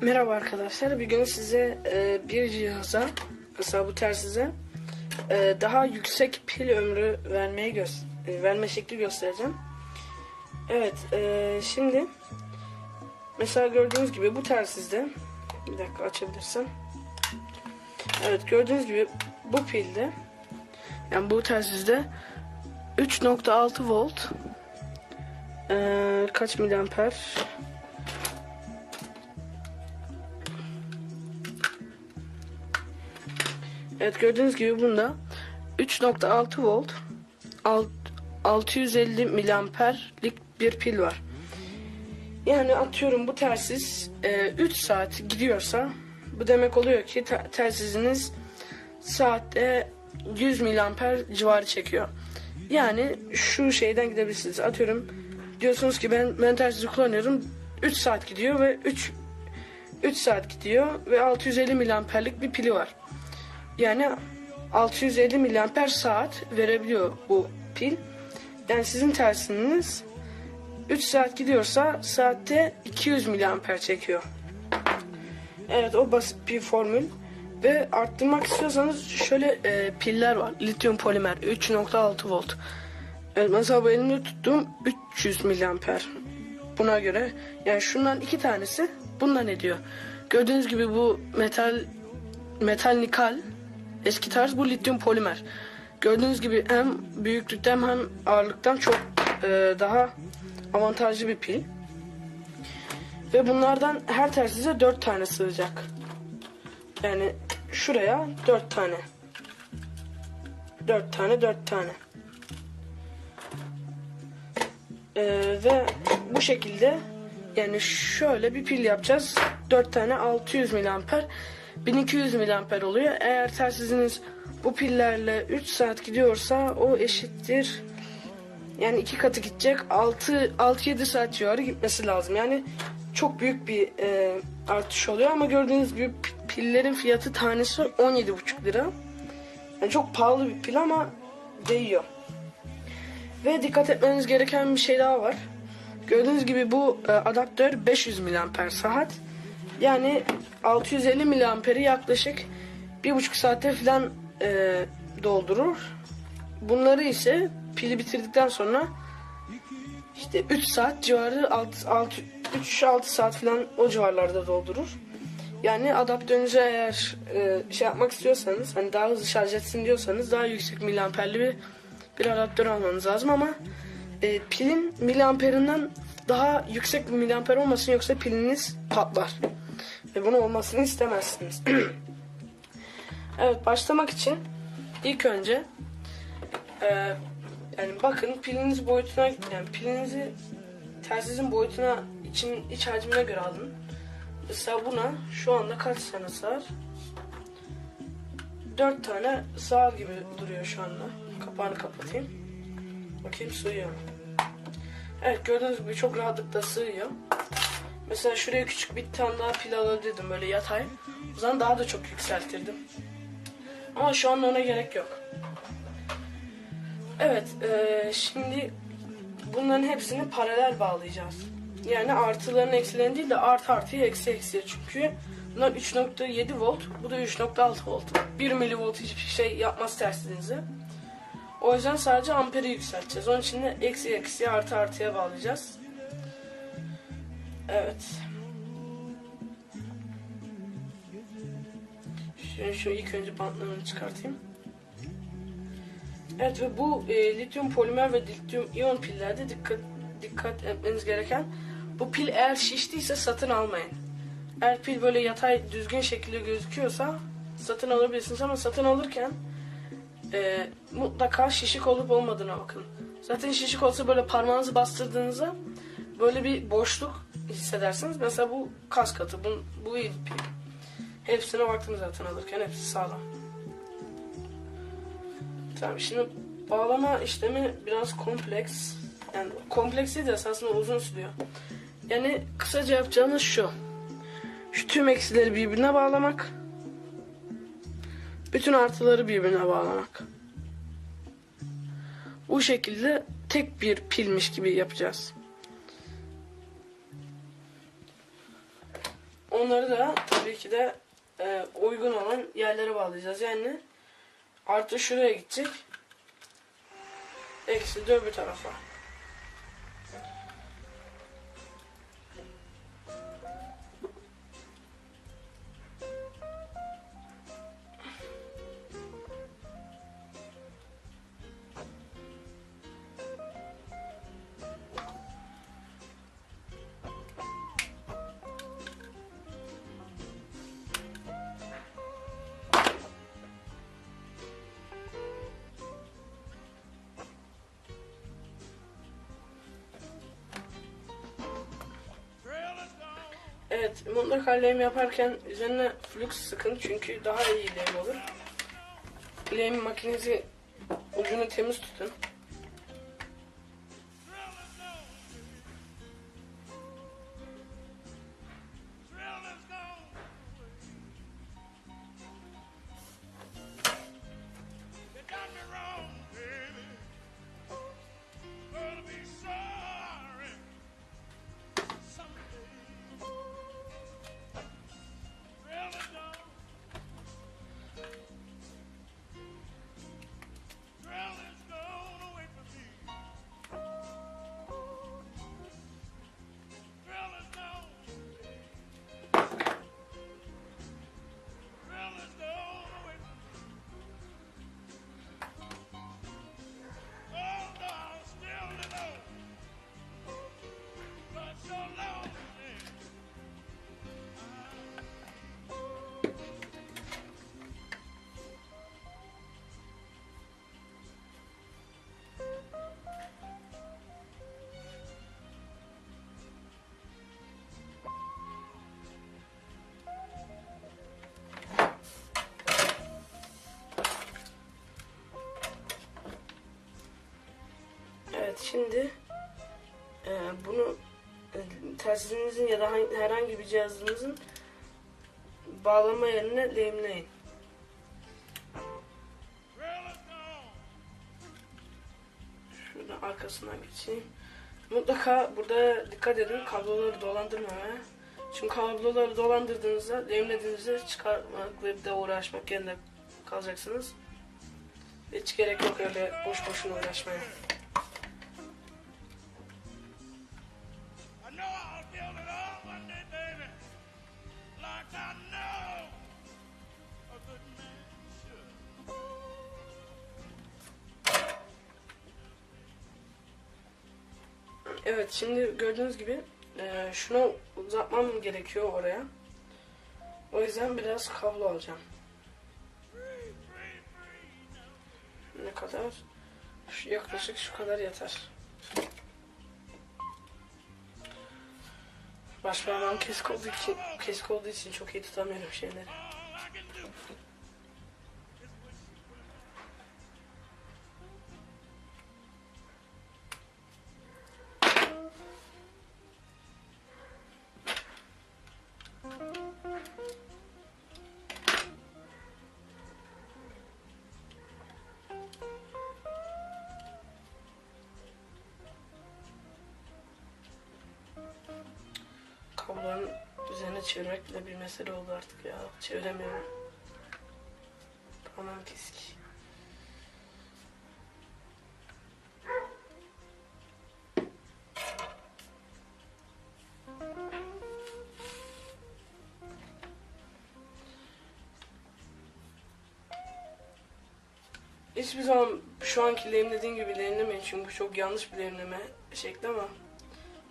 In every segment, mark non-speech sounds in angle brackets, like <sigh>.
Merhaba arkadaşlar. Bir gün size e, bir cihaza, mesela bu telsize e, daha yüksek pil ömrü vermeyi gö- e, verme şekli göstereceğim. Evet, e, şimdi mesela gördüğünüz gibi bu telsizde bir dakika açabilirsem. Evet, gördüğünüz gibi bu pilde yani bu telsizde 3.6 volt e, kaç miliamper Evet gördüğünüz gibi bunda 3.6 volt alt- 650 miliamperlik bir pil var. Yani atıyorum bu telsiz e, 3 saat gidiyorsa bu demek oluyor ki te- telsiziniz saatte 100 miliamper civarı çekiyor. Yani şu şeyden gidebilirsiniz. Atıyorum diyorsunuz ki ben ben telsizi kullanıyorum 3 saat gidiyor ve 3 3 saat gidiyor ve 650 miliamperlik bir pili var. Yani 650 miliamper saat verebiliyor bu pil. Yani sizin tersiniz 3 saat gidiyorsa saatte 200 miliamper çekiyor. Evet o basit bir formül. Ve arttırmak istiyorsanız şöyle e, piller var. Lityum polimer 3.6 volt. Evet mesela bu elimde tuttuğum 300 miliamper. Buna göre yani şundan iki tanesi bundan ediyor. Gördüğünüz gibi bu metal metal nikal eski tarz bu lityum polimer. Gördüğünüz gibi hem büyüklükten hem ağırlıktan çok e, daha avantajlı bir pil. Ve bunlardan her telsize 4 tane sığacak. Yani şuraya 4 tane. 4 tane 4 tane. Ee, ve bu şekilde yani şöyle bir pil yapacağız. 4 tane 600 miliamper 1200 miliamper oluyor. Eğer telsiziniz bu pillerle 3 saat gidiyorsa o eşittir. Yani iki katı gidecek. 6 6-7 saat civarı gitmesi lazım. Yani çok büyük bir e, artış oluyor ama gördüğünüz gibi pi- pillerin fiyatı tanesi 17,5 lira. Yani çok pahalı bir pil ama değiyor. Ve dikkat etmeniz gereken bir şey daha var. Gördüğünüz gibi bu e, adaptör 500 miliamper saat. Yani 650 miliamperi yaklaşık bir buçuk saatte falan e, doldurur. Bunları ise pili bitirdikten sonra işte 3 saat civarı 6, 6, 3-6 saat falan o civarlarda doldurur. Yani adaptörünüze eğer e, şey yapmak istiyorsanız hani daha hızlı şarj etsin diyorsanız daha yüksek miliamperli bir bir adaptör almanız lazım ama e, pilin miliamperinden daha yüksek bir miliamper olmasın yoksa piliniz patlar. Ve bunun olmasını istemezsiniz. <clears throat> evet başlamak için ilk önce e, yani bakın piliniz boyutuna yani pilinizi telsizin boyutuna için iç hacmine göre alın. Mesela buna şu anda kaç tane sığar? 4 tane sığar gibi duruyor şu anda. Kapağını kapatayım. Bakayım sığıyor? Evet gördüğünüz gibi çok rahatlıkla sığıyor. Mesela şuraya küçük bir tane daha pil alabilirdim böyle yatay. O zaman daha da çok yükseltirdim. Ama şu anda ona gerek yok. Evet eee, şimdi bunların hepsini paralel bağlayacağız. Yani artıların eksilerini değil de artı artıya eksi eksiye çünkü bunlar 3.7 volt bu da 3.6 volt. 1 milivolt hiçbir şey yapmaz tersinize. O yüzden sadece amperi yükselteceğiz. Onun için de eksi eksiye artı artıya bağlayacağız. Evet. Şöyle şu ilk önce bantlarını çıkartayım. Evet ve bu e, lityum polimer ve lityum iyon pillerde dikkat dikkat etmeniz gereken bu pil eğer şiştiyse satın almayın. Eğer pil böyle yatay düzgün şekilde gözüküyorsa satın alabilirsiniz ama satın alırken e, mutlaka şişik olup olmadığına bakın. Zaten şişik olsa böyle parmağınızı bastırdığınızda böyle bir boşluk hissedersiniz. Mesela bu kas katı, bu, bu pil. Hepsine baktım zaten alırken hepsi sağlam. Tamam şimdi bağlama işlemi biraz kompleks. Yani kompleks değil de esasında uzun sürüyor. Yani kısaca yapacağınız şu. Şu tüm eksileri birbirine bağlamak. Bütün artıları birbirine bağlamak. Bu şekilde tek bir pilmiş gibi yapacağız. Onları da tabii ki de e, uygun olan yerlere bağlayacağız. Yani artı şuraya gidecek. Eksi de öbür tarafa. Evet, mutlaka lehim yaparken üzerine flux sıkın çünkü daha iyi lehim olur. Lehim makinesi ucunu temiz tutun. Şimdi e, bunu e, telsizinizin ya da hangi- herhangi bir cihazınızın bağlama yerine lehimleyin. Şuradan arkasından geçeyim. Mutlaka burada dikkat edin kabloları dolandırmamaya. Çünkü kabloları dolandırdığınızda, lehimlediğinizde çıkarmak ve bir de uğraşmak yerine kalacaksınız. Hiç gerek yok öyle boş boşuna uğraşmaya. I know a good man should. Evet şimdi gördüğünüz gibi e, şunu uzatmam gerekiyor oraya. O yüzden biraz kablo alacağım. Ne kadar? Şu, yaklaşık şu kadar yeter. Baş parmağım kesik olduğu için, kesik olduğu için çok iyi tutamıyorum şeyleri. Kabloların üzerine çevirmek bile bir mesele oldu artık ya. Çeviremiyorum. Tamam kesik. Hiçbir zaman şu anki lehimlediğim gibi lehimlemeyin çünkü çok yanlış bir lehimleme şekli ama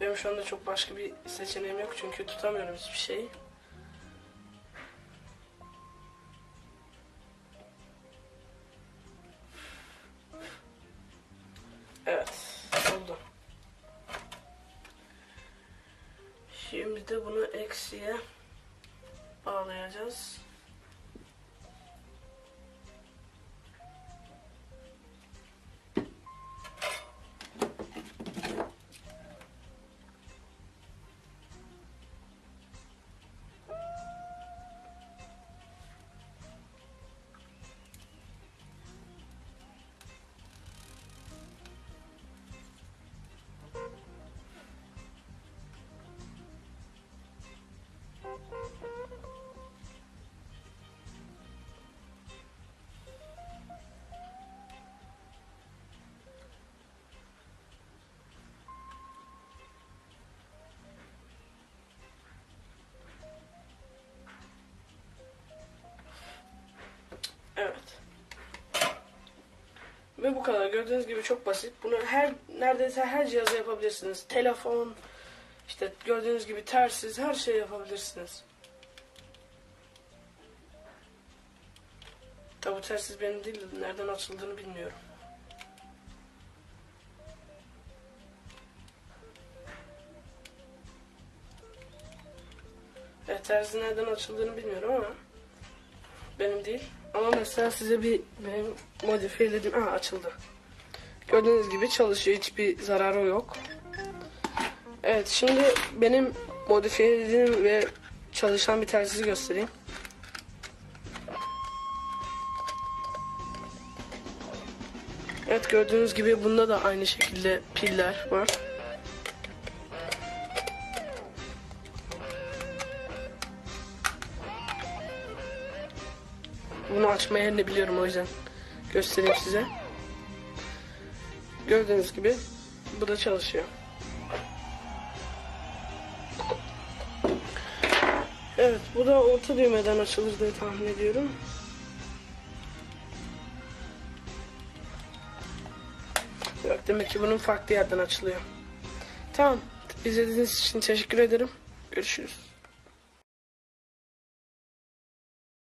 benim şu anda çok başka bir seçeneğim yok çünkü tutamıyorum hiçbir şeyi. Evet, oldu. Şimdi de bunu eksiye Ve bu kadar. Gördüğünüz gibi çok basit. Bunu her neredeyse her cihaza yapabilirsiniz. Telefon, işte gördüğünüz gibi tersiz her şey yapabilirsiniz. Tabi bu tersiz benim değil, nereden açıldığını bilmiyorum. Evet tersiz nereden açıldığını bilmiyorum ama benim değil. Ama mesela size bir benim modifiyelediğim... Aa açıldı. Gördüğünüz gibi çalışıyor. Hiçbir zararı yok. Evet şimdi benim modifiyelediğim ve çalışan bir telsizi göstereyim. Evet gördüğünüz gibi bunda da aynı şekilde piller var. Açma yerini biliyorum o yüzden göstereyim size. Gördüğünüz gibi bu da çalışıyor. Evet bu da orta düğmeden açılır diye tahmin ediyorum. Yok demek ki bunun farklı yerden açılıyor. Tamam. İzlediğiniz için teşekkür ederim. Görüşürüz.